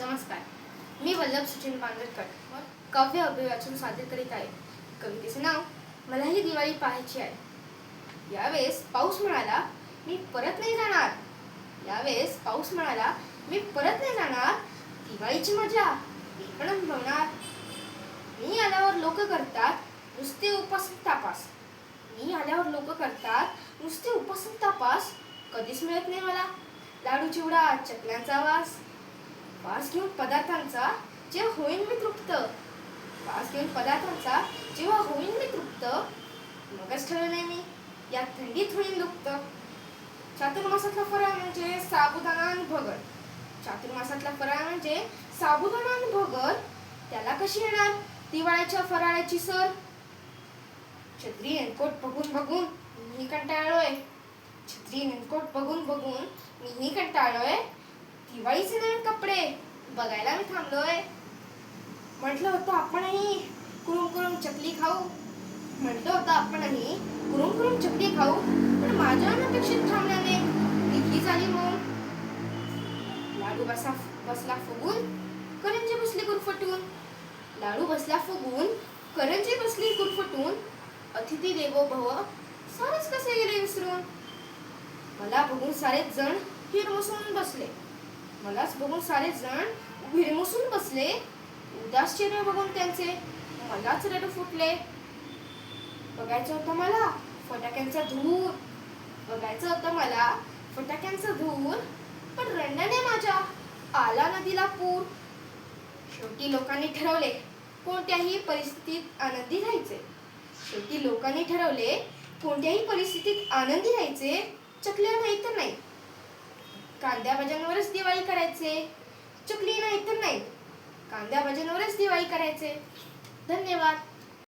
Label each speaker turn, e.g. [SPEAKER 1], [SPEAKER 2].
[SPEAKER 1] नमस्कार. मी वल्लभ सचिन बांदरकर व काव्य अभिवाचन सादर करीत आहे. कवितेचे नाव मलाही दिवाळी पाहायची आहे. यावेळेस पाऊस म्हणाला मी परत नाही जाणार. यावेळेस पाऊस म्हणाला मी परत नाही जाणार. दिवाळीची मजा मी पण अनुभवणार. मी आल्यावर लोक करतात नुसते उपास तापास. मी आल्यावर लोक करतात नुसते उपास तापास. कधीच मिळत नाही मला. लाडू चिवडा चकल्यांचा वास. वास घेऊन पदार्थांचा जेव्हा होईन मी तृप्त. वास घेऊन पदार्थांचा जेव्हा होईन मी तृप्त मगच ठरवले नाही मी. या थंडीत होईन लुप्त चातुर्मासातला फराळ म्हणजे साबुदाणा आणि भगर. चातुर्मासातला फराळ म्हणजे साबुदाणा आणि भगर. त्याला कशी येणार? दिवाळीच्या फराळाची सर. छत्री रेनकोट बघून बघून मी कंटाळलोय. छत्री रेनकोट बघून बघून मीही कंटाळलोय. दिवाळीचे नवीन कपडे. बघायला मी थांबलोय. म्हटलं होतं आपणही कुरुम कुरुम चकली खाऊ. म्हटलं होतं आपणही कुरुम कुरुम चकली खाऊ. पण माझ्या अनपेक्षित थांबल्याने तिथली झाली मग. लाडू बसा बसला फुगून करंजी बसली गुरफटून लाडू बसला फुगून करंजी बसली गुरफटून अतिथी देवो भव सारच कसे गेले विसरून. मला बघून सारेच जण हिरमसून बसले. मलाच बघून सारे जण भिरमुसून बसले. उदास चेहरे बघून त्यांचे मलाच रड फुटले. बघायचं होतं मला फटाक्यांचा धूर. बघायचं होतं मला फटाक्यांचा धूर. पण रडण्याने माझ्या. आला नदीला पूर. शेवटी लोकांनी ठरवले कोणत्याही परिस्थितीत आनंदी राहायचे. शेवटी लोकांनी ठरवले कोणत्याही परिस्थितीत आनंदी राहायचे. चकल्या नाही तर नाही. कांद्या भाज्यांवरच दिवाळी करायचे. चुकली नाही तर नाही. कांद्या भाज्यांवरच दिवाळी करायचे. धन्यवाद.